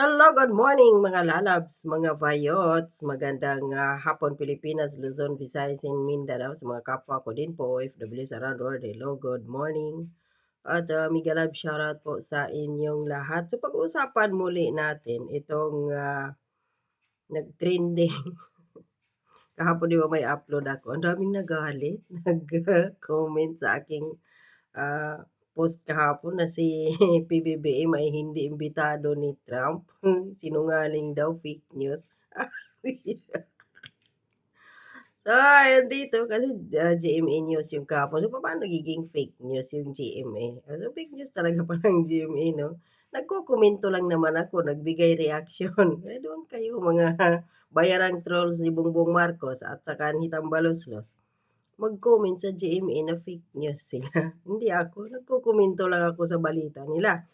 Hello, good morning mga lalabs, mga vayots. Magandang ah, hapon Pilipinas, Luzon, Visayas, and Mindanao. Sa mga kapwa ko din po, OFWs around world. Hello, good morning. At uh, mega love shoutout po sa inyong lahat. So pag-uusapan muli natin itong ah, nag-trending. Kahapon di ba may upload ako? Ang daming nagalit, nag-comment sa aking ah, post kahapon na si PBBM ay hindi imbitado ni Trump. Sinungaling daw, fake news. So, ayun dito kasi ah, GMA News yung kahapon. So, papaano nagiging fake news yung GMA? So, fake news talaga palang GMA, no? Nagkokomento lang naman ako, nagbigay reaction. Eh, doon kayo mga bayarang trolls ni Bongbong Marcos at saka ni Tambaloslos mag-comment sa GMA na fake news sila. Hindi ako, nagkokomento lang ako sa balita nila.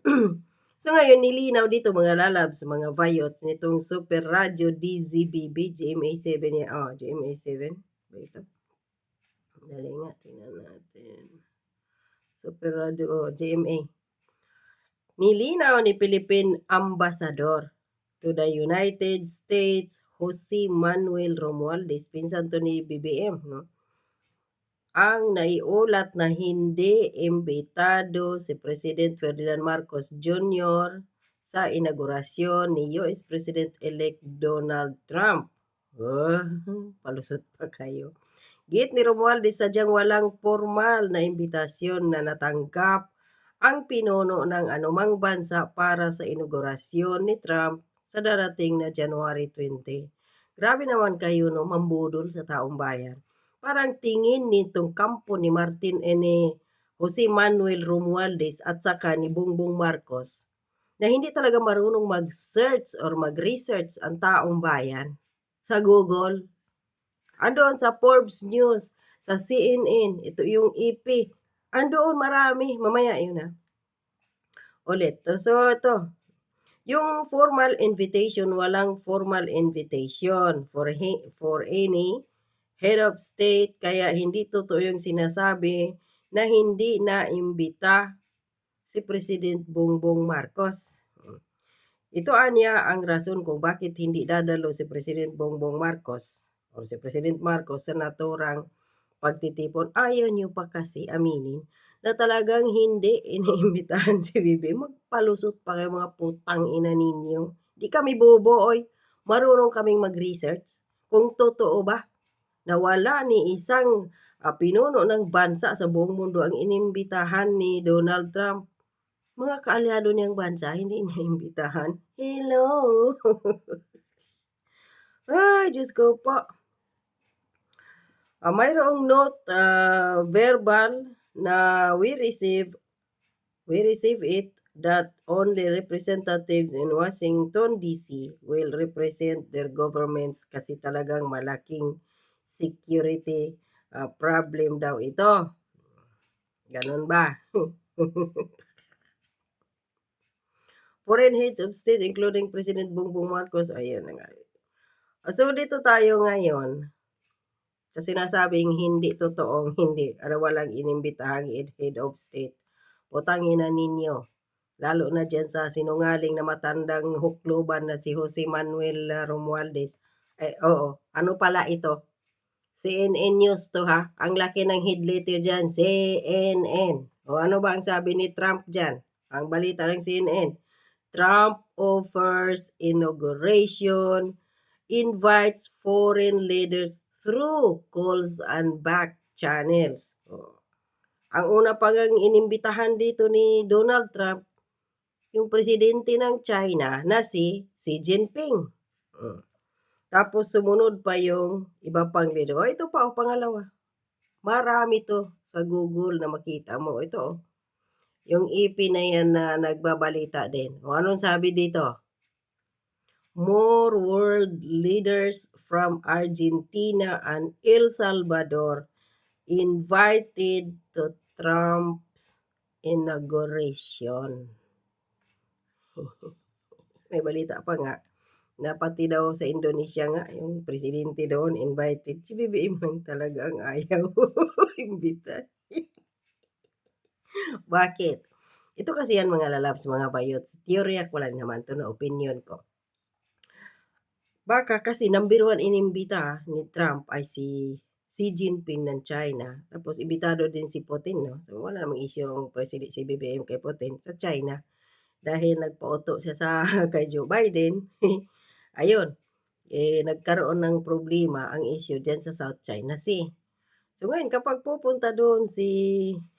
so ngayon, nilinaw dito mga lalabs, mga vayots nitong Super Radio DZBB GMA7 niya. Oh, GMA7. Ba ito? Dali nga, tingnan natin. Super Radio, oh, GMA. Nilinaw ni Philippine Ambassador to the United States, Jose Manuel Romualdez, pinsan to ni BBM, no? Ang naiulat na hindi imbitado si President Ferdinand Marcos Jr. sa inaugurasyon ni US President-elect Donald Trump. Oh, palusot pa kayo. Git ni Romualdez sadyang walang formal na imbitasyon na natanggap ang pinuno ng anumang bansa para sa inaugurasyon ni Trump sa darating na January 20. Grabe naman kayo no, mambudol sa taong bayan parang tingin nitong kampo ni Martin e ni Jose Manuel Romualdez at saka ni Bongbong Marcos na hindi talaga marunong mag-search or mag-research ang taong bayan sa Google. Andoon sa Forbes News, sa CNN, ito yung EP. Andoon marami, mamaya yun na. Ulit. So ito, yung formal invitation, walang formal invitation for, he, for any head of state, kaya hindi totoo yung sinasabi na hindi na-imbita si President Bongbong Marcos. Ito anya ang rason kung bakit hindi dadalo si President Bongbong Marcos o si President Marcos sa naturang pagtitipon. Ayaw niyo pa kasi aminin na talagang hindi iniimbitahan si Bibi. Magpalusot pa kayo mga putang ina ninyo. Di kami bobo, oy. Marunong kaming mag-research. Kung totoo ba na wala ni isang uh, pinuno ng bansa sa buong mundo ang inimbitahan ni Donald Trump. Mga kaalyado niyang bansa, hindi niya imbitahan. Hello! Ay, Diyos ko po. Uh, mayroong note, uh, verbal na we receive, we receive it that only representatives in Washington DC will represent their governments kasi talagang malaking security uh, problem daw ito. Ganun ba? Foreign heads of state including President Bongbong Marcos. Ayun na nga. So dito tayo ngayon sa sinasabing hindi totoong hindi, ano walang inimbitahang head of state. Putangin na ninyo. Lalo na dyan sa sinungaling na matandang hukluban na si Jose Manuel Romualdez. Eh, oo. Ano pala ito? CNN News to ha. Ang laki ng head letter dyan, CNN. O ano ba ang sabi ni Trump dyan? Ang balita ng CNN. Trump offers inauguration, invites foreign leaders through calls and back channels. O. Ang una pang inimbitahan dito ni Donald Trump, yung presidente ng China na si Xi Jinping. O. Tapos sumunod pa yung iba pang leader. Oh, ito pa, oh, pangalawa. Marami to sa Google na makita mo. Ito, oh. Yung EP na yan na nagbabalita din. O anong sabi dito? More world leaders from Argentina and El Salvador invited to Trump's inauguration. May balita pa nga na pati daw sa Indonesia nga, yung presidente doon invited. Si BBM lang talaga ang ayaw imbita. Bakit? Ito kasi yan mga lalabs, mga bayots, teorya ko lang naman 'to 'no, opinyon ko. Baka kasi number 1 inimbita ni Trump ay si Xi Jinping ng China, tapos imbitado din si Putin 'no, so wala namang issue ang preside si BBM kay Putin sa China. Dahil nagpauto siya sa kay Joe Biden, ayun, eh, nagkaroon ng problema ang issue diyan sa South China Sea. So ngayon kapag pupunta doon si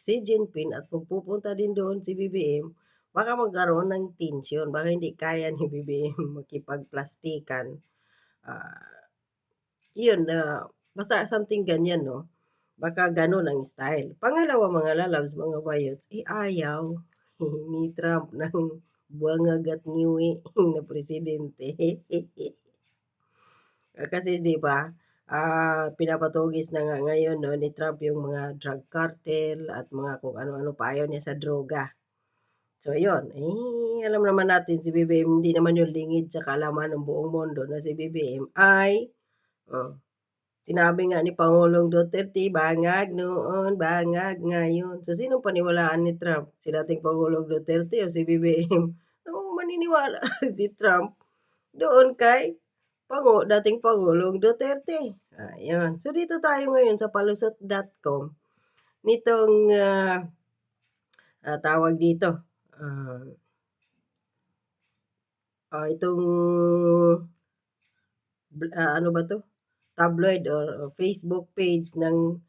Xi Jinping at pupunta din doon si BBM, baka magkaroon ng tensyon, baka hindi kaya ni BBM makipagplastikan. Ah, yun na basta something ganyan 'no, baka gano'n ang style. Pangalawa mga lalabs, mga bayots, eh, ayaw ni Trump ng bungag at ngiwi na presidente. Kasi 'di ba, ah, pinapatugis na nga ngayon 'no ni Trump yung mga drug cartel at mga kung ano-ano pa, ayaw niya sa droga. So ayun, eh, alam naman natin si BBM hindi naman yung lingid sa kaalaman ng buong mundo na si BBM ay, oh, sinabi nga ni Pangulong Duterte, bangag noon, bangag ngayon. So sinong paniwalaan ni Trump, si dating Pangulong Duterte o si BBM? Oo, maniniwala si Trump doon kay pangu dating Pangulong Duterte, ayun. So dito tayo ngayon sa palusot.com nitong, ah, ah, tawag dito, ah ah, itong ah, ano ba 'to, tabloid or Facebook page ng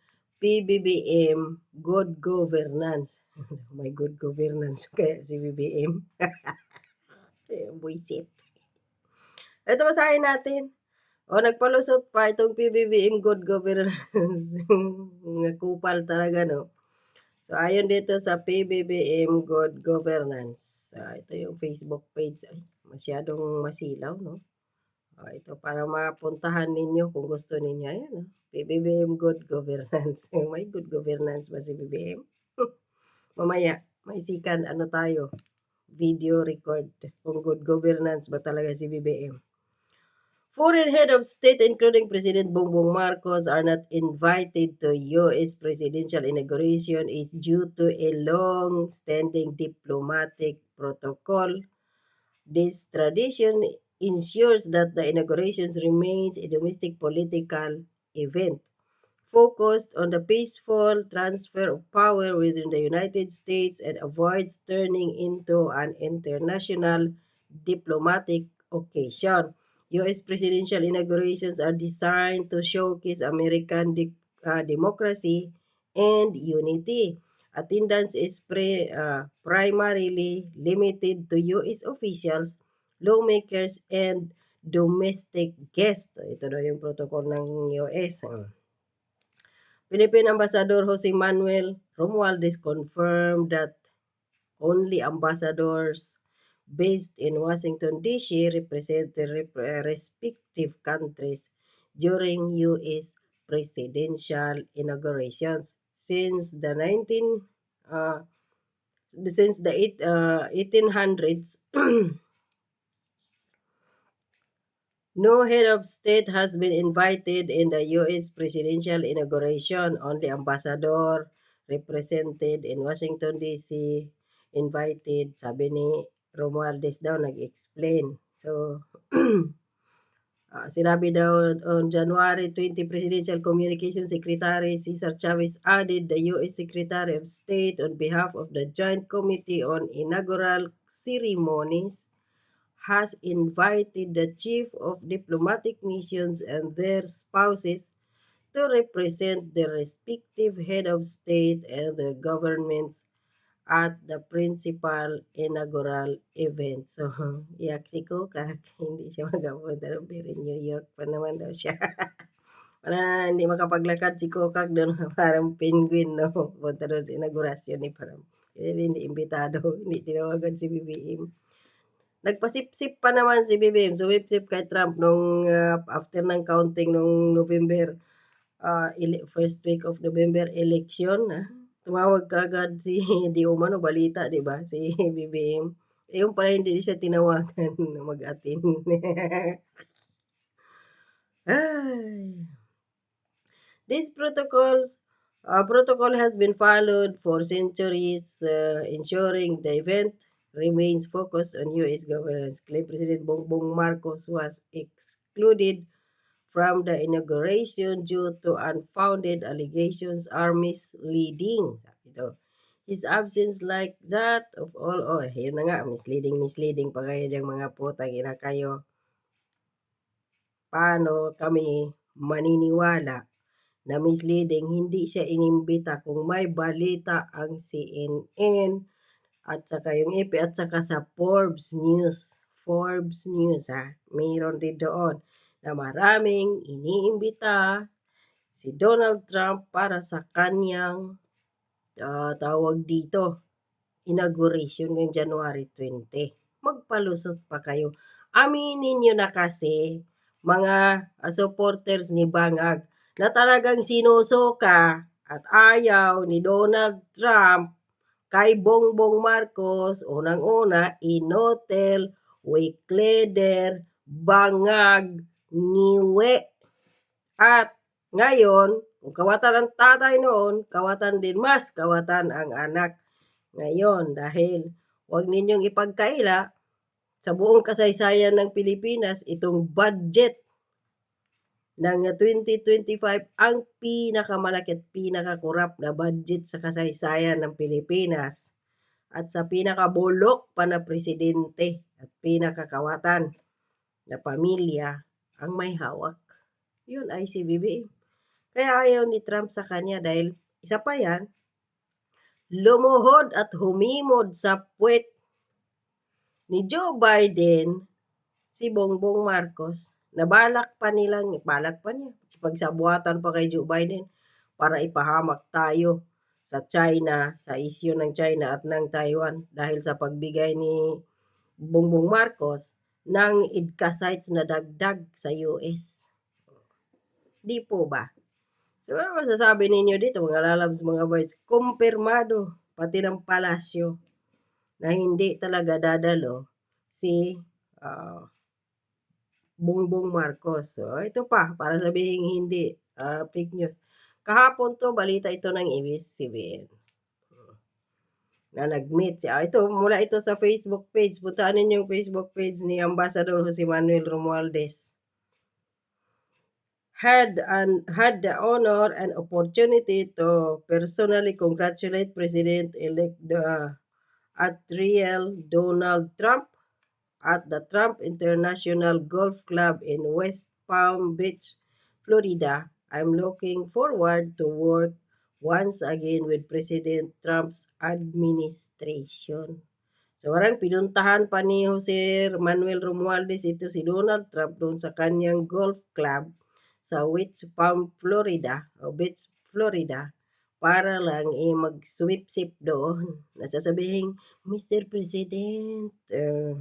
PBBM Good Governance. May good governance kaya si BBM. Buwisit. Eto basahin natin. Oh, nagpalusot pa itong PBBM Good Governance. Mga kupal talaga 'no. So ayon dito sa PBBM Good Governance, ah, ito yung Facebook page, ay masyadong masilaw 'no. Oh, ito para mapuntahan ninyo kung gusto ninyo, ayan oh, PBBM Good Governance. May good governance ba si BBM? Mamaya maisikan ano tayo, video record kung good governance ba talaga si BBM. Foreign head of state including President Bongbong Marcos are not invited to US presidential inauguration is due to a long-standing diplomatic protocol. This tradition ensures that the inaugurations remains a domestic political event focused on the peaceful transfer of power within the United States and avoids turning into an international diplomatic occasion. US presidential inaugurations are designed to showcase American de ah, democracy and unity. Attendance is pre ah, primarily limited to US officials, lawmakers, and domestic guests. Ito daw yung protocol ng US, hmm. Philippine Ambassador Jose Manuel Romualdez confirmed that only ambassadors based in Washington, D.C. represent the rep respective countries during US presidential inaugurations. Since the 19 ah, since the eight ah, 1800s No head of state has been invited in the US presidential inauguration. Only ambassador represented in Washington, D.C. invited, sabi ni Romualdez daw nag-explain. So, ah, sinabi daw on January 20 Presidential Communication Secretary Cesar Chavez added the US Secretary of State on behalf of the Joint Committee on Inaugural Ceremonies has invited the chief of diplomatic missions and their spouses to represent their respective head of state and their governments at the principal inaugural event. So, iyak si Kukak, hindi siya makapunta pero New York pa naman daw siya. Wala hindi makapaglakad si Kukak doon parang penguin 'no, punta doon sa inaugurasyon ni parang eh, hindi imbitado, hindi tinawagan si BBM. Nagpasipsip pa naman si BBM, sumipsip kay Trump nung, ah, after ng counting nung November, ele first week of November election, ah, tumawag kaagad si di umano balita 'di ba, si BBM. Eh, yun pala hindi siya tinawagan na mag-attend. Ay. These protocols Uh, protocol has been followed for centuries, uh, ensuring the event remains focused on U.S. governance. Claim President Bongbong Marcos was excluded from the inauguration due to unfounded allegations are misleading. Daw. His absence like that of all, oh, yun na nga, misleading, misleading pa kayo diyang mga putang ina kayo. Paano kami maniniwala na misleading, hindi siya inimbita kung may balita ang CNN at saka yung AP at saka sa Forbes News. Forbes News ha, mayroon din doon na maraming iniimbita si Donald Trump para sa kanyang uh, tawag dito, inauguration ngayong January 20. Magpalusot pa kayo. Aminin nyo na kasi, mga uh, supporters ni Bangag, na talagang sinusuka at ayaw ni Donald Trump kay Bongbong Marcos, unang-una, Inotel, Wikleder, Bangag, Niwe. At ngayon, kung kawatan ang tatay noon, kawatan din mas, kawatan ang anak ngayon. Dahil huwag ninyong ipagkaila sa buong kasaysayan ng Pilipinas, itong budget ng 2025 ang pinakamalaki at pinakakurap na budget sa kasaysayan ng Pilipinas at sa pinakabulok pa na presidente at pinakakawatan na pamilya ang may hawak. Yun ay si BBM. Kaya ayaw ni Trump sa kanya dahil isa pa yan, lumuhod at humimod sa puwet ni Joe Biden si Bongbong Marcos Nabalak pa nilang, balak pa niya, pagsabuatan pa kay Joe Biden para ipahamak tayo sa China, sa isyu ng China at ng Taiwan dahil sa pagbigay ni Bongbong Marcos ng IDCA sites na dagdag sa US. Di po ba? So, ano masasabi ninyo dito, mga lalabs, mga boys? Kumpirmado, pati ng palasyo, na hindi talaga dadalo si uh, Bongbong Marcos. So, ito pa, para sabihin hindi, uh, fake news. Kahapon to, balita ito ng ABS-CBN. Na nag-meet siya. Ito, mula ito sa Facebook page. Puntaan ninyo yung Facebook page ni Ambassador Jose Manuel Romualdez. Had, an, had the honor and opportunity to personally congratulate President-elect uh, at real Donald Trump at the Trump International Golf Club in West Palm Beach, Florida. I'm looking forward to work once again with President Trump's administration. So, parang pinuntahan pa ni Jose Manuel Romualdez ito si Donald Trump doon sa kanyang golf club sa West Palm, Florida, o Beach, Florida, para lang eh, mag-sweep-sip doon. Nasasabihin, Mr. President, uh,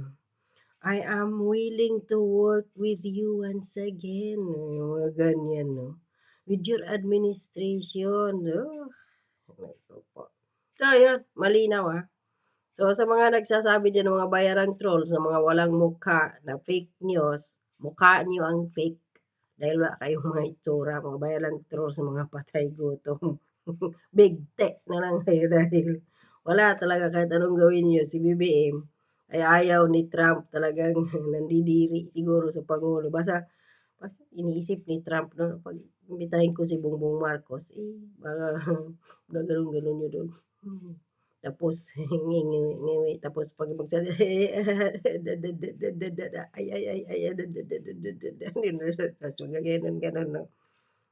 I am willing to work with you once again. Yung mga ganyan, no? With your administration. Oh, ko po. So, yun. Malinaw, ah. So, sa mga nagsasabi dyan mga bayarang trolls, na mga walang mukha na fake news, mukha niyo ang fake. Dahil wala kayong mga itsura, mga bayarang trolls, mga patay gutom. Big tech na lang kayo dahil wala talaga kahit anong gawin niyo si BBM ay ayaw ni Trump talagang nandidiri siguro sa Pangulo. Basta iniisip ni Trump no, pag imbitahin ko si Bongbong Marcos, eh, baka gaganon-ganon nyo doon. Tapos, ngiwi, tapos pag magsabi, ay, ay, ay, ay, tapos magaganon, ganon, no.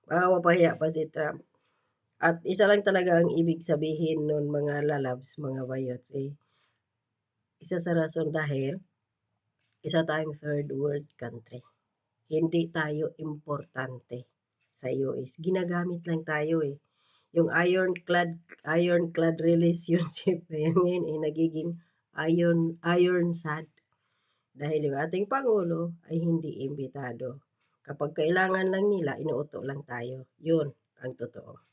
Baka mapahiya pa si Trump. At isa lang talaga ang ibig sabihin nun mga lalabs, mga bayots, eh, isa sa rason dahil isa tayong third world country. Hindi tayo importante sa US. Ginagamit lang tayo eh. Yung ironclad ironclad relationship na yan ngayon ay nagiging iron iron sad dahil yung ating pangulo ay hindi imbitado. Kapag kailangan lang nila, inuuto lang tayo. Yun ang totoo.